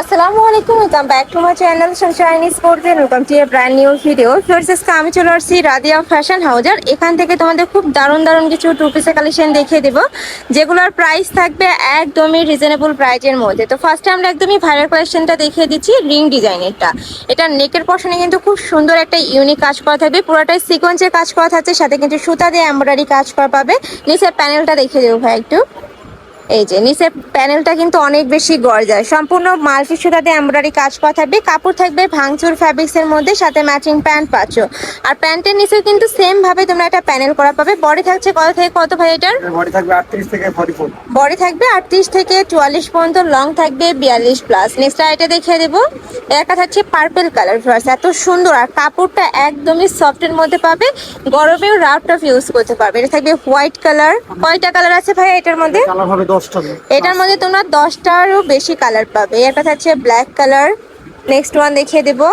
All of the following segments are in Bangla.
আসসালামু আলাইকুম welcome back to my channel Sunshine Sports and welcome to a brand new video first আজকে আমি চলে আসছি রাদিয়া ফ্যাশন হাউজার এখান থেকে তোমাদের খুব দারুণ দারুণ কিছু টু পিসের কালেকশন দেখিয়ে দেবো, যেগুলোর প্রাইস থাকবে একদমই রিজনেবল প্রাইজের মধ্যে। তো ফার্স্টে আমরা একদমই ভাইরাল কালেকশনটা দেখিয়ে দিচ্ছি রিং ডিজাইনেরটা এটা নেকের পশনে কিন্তু খুব সুন্দর একটা ইউনিক কাজ করা থাকবে। পুরোটাই সিকোয়েন্সের কাজ করা থাকছে, সাথে কিন্তু সুতা দিয়ে এমব্রয়ডারি কাজ করা পাবে। নিচের প্যানেলটা দেখিয়ে দেবো ভাই একটু। এই যে নিচের প্যানেলটা কিন্তু অনেক বেশি গর্জার। সম্পূর্ণ মাল্টি সুতাতে এমব্রয়ডারি কাজ করা থাকবে। কাপড় থাকবে ভাঙচুর ফ্যাব্রিক্স এর মধ্যে সাথে ম্যাচিং প্যান্ট পাচ্ছ। আর প্যান্টের নিচেও কিন্তু সেম ভাবে তোমরা একটা প্যানেল করা পাবে। বডি থাকছে কত থেকে কত ভাই এটার? বডি থাকবে আটত্রিশ থেকে ফর্টি ফোর বডি থাকবে আটত্রিশ থেকে চুয়াল্লিশ পর্যন্ত লং থাকবে বিয়াল্লিশ প্লাস নেক্সট এটা দেখিয়ে দেবো। একটা থাকছে পার্পেল কালার ফ্লাস এত সুন্দর। আর কাপড়টা একদমই সফটের মধ্যে পাবে। গরমেও রাফ টাফ ইউজ করতে পারবে। এটা থাকবে হোয়াইট কালার কয়টা কালার আছে ভাই এটার মধ্যে? কালার হবে দশটা এটার মধ্যে তোমরা দশটারও বেশি কালার পাবে। একটা থাকছে ব্ল্যাক কালার নেক্সট ওয়ান দেখিয়ে দেবো।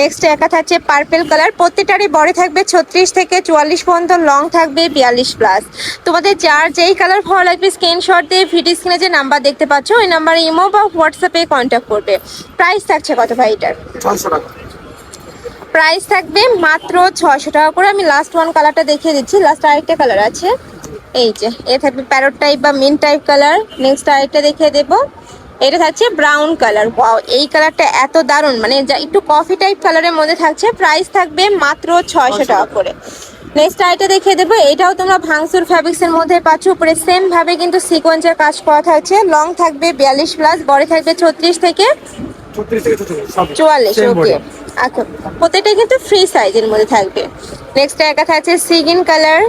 নেক্সট একা থাকছে পার্পেল কালার প্রত্যেকটারই বড় থাকবে ছত্রিশ থেকে চুয়াল্লিশ পর্যন্ত লং থাকবে বিয়াল্লিশ প্লাস তোমাদের যার যেই কালার ভালো লাগবে স্ক্রিনশট দিয়ে ভিডিও স্ক্রিনে যে নাম্বার দেখতে পাচ্ছ ওই নাম্বারে ইমো বা হোয়াটসঅ্যাপে কন্ট্যাক্ট করবে। প্রাইস থাকছে কত ভাই এটার? টাকা। প্রাইস থাকবে মাত্র ছয়শো টাকা করে। আমি লাস্ট ওয়ান কালারটা দেখিয়ে দিচ্ছি। লাস্ট আরেকটা কালার আছে। এই যে এ থাকবে প্যারট টাইপ বা মিন টাইপ কালার নেক্সট আরেকটা দেখিয়ে দেবো। এটা থাকছে ব্রাউন কালার ওয়াও এই কালারটা এত দারুণ। মানে যা একটু কফি টাইপ কালারের মধ্যে থাকছে প্রাইস থাকবে মাত্র ছয়শো টাকা করে। নেক্সট আইটা দেখিয়ে দেবো। এটাও তোমরা ভাঙসুর ফ্যাব্রিক্স এর মধ্যে পাচ্ছ। উপরে সেম ভাবে কিন্তু সিকোয়েন্সের কাজ করা থাকছে। লং থাকবে বিয়াল্লিশ প্লাস বডি থাকবে ছত্রিশ থেকে চুয়াল্লিশ ওকে আচ্ছা প্রত্যেকটা কিন্তু ফ্রি সাইজের মধ্যে থাকবে। নেক্সট একা থাকছে সিগিন কালার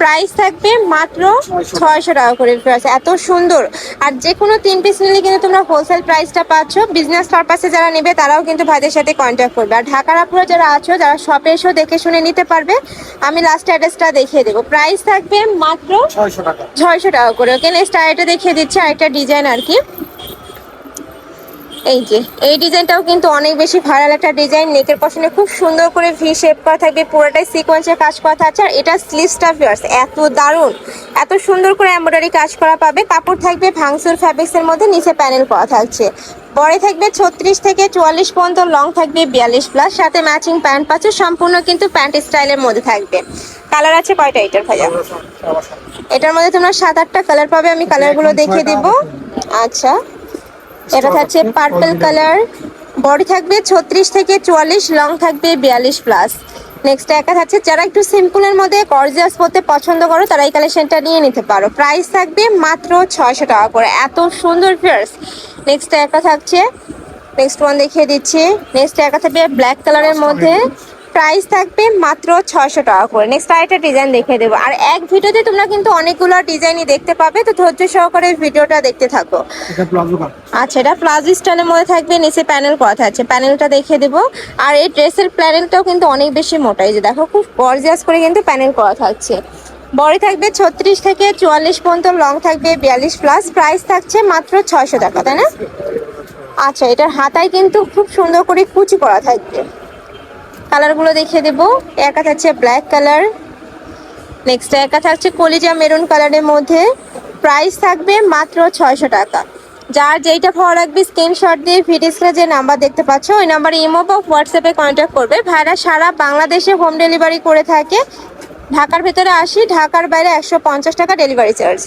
প্রাইস থাকবে মাত্র ছয়শো টাকা করে প্রাইস এত সুন্দর। আর যে কোনো তিন পিস নিলে কিন্তু তোমরা হোলসেল প্রাইসটা পাচ্ছ। বিজনেস পারপাসে যারা নেবে তারাও কিন্তু ভাইদের সাথে কন্ট্যাক্ট করবে। আর ঢাকার আপুরা যারা আছো যারা শপে এসেও দেখে শুনে নিতে পারবে আমি লাস্ট অ্যাড্রেসটা দেখিয়ে দেবো। প্রাইস থাকবে মাত্র ছয়শো টাকা। ছয়শো টাকা করে। ওকে নেক্সট আরেকটা দেখিয়ে দিচ্ছি আরেকটা ডিজাইন আর কি। এই যে এই ডিজাইনটাও কিন্তু অনেক বেশি ভাইরাল একটা ডিজাইন। নেকের পশনে খুব সুন্দর করে ভি শেপ করা থাকবে পুরোটাই সিকোয়েন্সের কাজ করা থাকছে। আর এটা স্লিভসটা ফিয়ার্স এত দারুণ এত সুন্দর করে এমব্রয়ডারি কাজ করা পাবে। কাপড় থাকবে ভাংসুর ফ্যাব্রিক্সের মধ্যে নিচে প্যানেল করা থাকছে। বড়ে থাকবে ছত্রিশ থেকে চুয়াল্লিশ পর্যন্ত লং থাকবে বিয়াল্লিশ প্লাস সাথে ম্যাচিং প্যান্ট পাচ্ছে সম্পূর্ণ কিন্তু প্যান্ট স্টাইলের মধ্যে থাকবে। কালার আছে কয়টা এটার ভাইয়া? এটার মধ্যে তোমরা সাত আটটা কালার পাবে আমি কালারগুলো দেখিয়ে দিব। আচ্ছা। এটা থাকছে পার্পল কালার বডি থাকবে ছত্রিশ থেকে চুয়াল্লিশ লং থাকবে বিয়াল্লিশ প্লাস নেক্সট একা থাকছে যারা একটু সিম্পলের মধ্যে গর্জিয়াস পরতে পছন্দ করো তারা এই কালেকশনটা নিয়ে নিতে পারো। প্রাইস থাকবে মাত্র ছয়শো টাকা করে। এত সুন্দর ফিয়ার্স নেক্সট একা থাকছে। নেক্সট ওয়ান দেখিয়ে দিচ্ছি। নেক্সট একা থাকবে ব্ল্যাক কালারের মধ্যে। প্রাইস থাকবে মাত্র ছয়শো টাকা করে। নেক্সট আরেকটা ডিজাইন দেখিয়ে দেবো। আর এক ভিডিওতে তোমরা কিন্তু অনেকগুলো ডিজাইনই দেখতে পাবে তো ধৈর্য সহকারে ভিডিওটা দেখতে থাকো। আচ্ছা এটা প্লাজো স্টাইলের মধ্যে থাকবে নিচে প্যানেল করা থাকছে প্যানেলটা দেখিয়ে দেবো। আর এই ড্রেসের প্যানেলটাও কিন্তু অনেক বেশি মোটা। এই যে দেখো খুব গর্জিয়াস করে কিন্তু প্যানেল করা থাকছে বড়ি থাকবে ছত্রিশ থেকে চুয়াল্লিশ পর্যন্ত লং থাকবে বিয়াল্লিশ প্লাস প্রাইস থাকছে মাত্র ছয়শো টাকা তাই না? আচ্ছা এটার হাতায় কিন্তু খুব সুন্দর করে কুচি করা থাকবে। কালারগুলো দেখিয়ে দেবো। একা থাকছে ব্ল্যাক কালার নেক্সট একা থাকছে কলিজা মেরুন কালারের মধ্যে। প্রাইস থাকবে মাত্র ছয়শো টাকা। যার যেইটা ভালো লাগবে স্ক্রিনশট দিয়ে ভিডিও যে নাম্বার দেখতে পাচ্ছ, ওই নাম্বারে ইমো বা হোয়াটসঅ্যাপে কন্ট্যাক্ট করবে। ভাইরা সারা বাংলাদেশে হোম ডেলিভারি করে থাকে। ঢাকার ভেতরে আসি, ঢাকার বাইরে একশো পঞ্চাশ টাকা ডেলিভারি চার্জ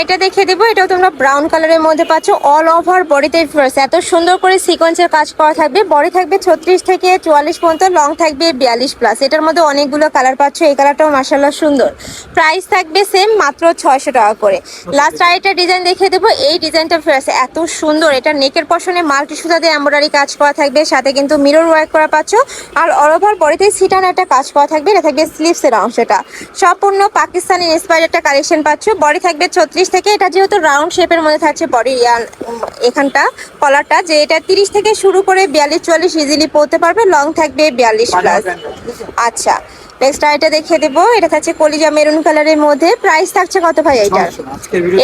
এটা দেখিয়ে দেবো। এটাও তোমরা ব্রাউন কালারের মধ্যে পাচ্ছ। অল ওভার বডিতে এত সুন্দর করে সিকোয়েন্সের কাজ করা থাকবে। বডি থাকবে ছত্রিশ থেকে চুয়াল্লিশ পর্যন্ত লং থাকবে বিয়াল্লিশ প্লাস এটার মধ্যে অনেকগুলো কালার পাচ্ছ। এই কালারটাও মার্শাল্লাহ সুন্দর। প্রাইস থাকবে সেম মাত্র ছয়শো টাকা করে। লাস্ট আরেকটা ডিজাইন দেখিয়ে দেবো। এই ডিজাইনটা ফ্লার্স এত সুন্দর। এটা নেকের পশনে মাল্টি সুতা দিয়ে এমব্রয়ডারি কাজ করা থাকবে। সাথে কিন্তু মিরর ওয়ার্ক করা পাচ্ছ। আর অল ওভার বডিতে সিটান একটা কাজ করা থাকবে। এটা থাকবে স্লিভসের অংশটা। সম্পূর্ণ পাকিস্তানি ইন্সপায়ার একটা কালেকশন পাচ্ছ। বডি থাকবে ছত্রিশ থেকে এটা যেহেতু রাউন্ড শেপের মধ্যে থাকছে বডি এখানটা কলারটা যে এটা তিরিশ থেকে শুরু করে বিয়াল্লিশ চুয়াল্লিশ ইজিলি পড়তে পারবে লং থাকবে বিয়াল্লিশ প্লাস আচ্ছা নেক্সট আইটা দেখিয়ে দেবো এটা থাকছে কলিজা মেরুন কালারের মধ্যে প্রাইস থাকছে কত ভাই এটা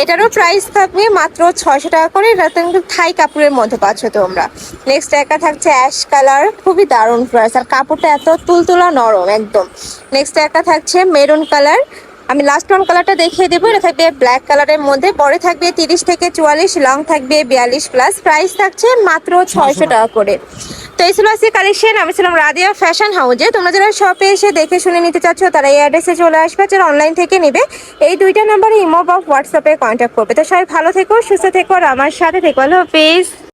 এটারও প্রাইস থাকবে মাত্র ছয়শো টাকা করে এটা কিন্তু থাই কাপড়ের মধ্যে পাচ্ছ তোমরা। নেক্সট একা থাকছে অ্যাশ কালার খুবই দারুণ প্রাইস আর কাপড়টা এত তুলতুলা নরম একদম। নেক্সট একা থাকছে মেরুন কালার আমি লাস্ট ওয়ান কালারটা দেখিয়ে দেবো। এটা থাকবে ব্ল্যাক কালারের মধ্যে। পরে থাকবে তিরিশ থেকে চুয়াল্লিশ লং থাকবে বিয়াল্লিশ প্লাস প্রাইস থাকছে মাত্র ছয়শো টাকা করে। তো এই ছিল আজকে কালেকশন আমি ছিলাম রাদিয়া ফ্যাশন হাউজে তোমরা যারা শপে এসে দেখে শুনে নিতে চাচ্ছ তারা এই অ্যাড্রেসে চলে আসবে। যারা অনলাইন থেকে নেবে এই দুইটা নাম্বারে ইমো বা হোয়াটসঅ্যাপে কন্ট্যাক্ট করবে। তো সবাই ভালো থেকো সুস্থ থেকো আর আমার সাথে থেকো। হ্যালো হাফিজ।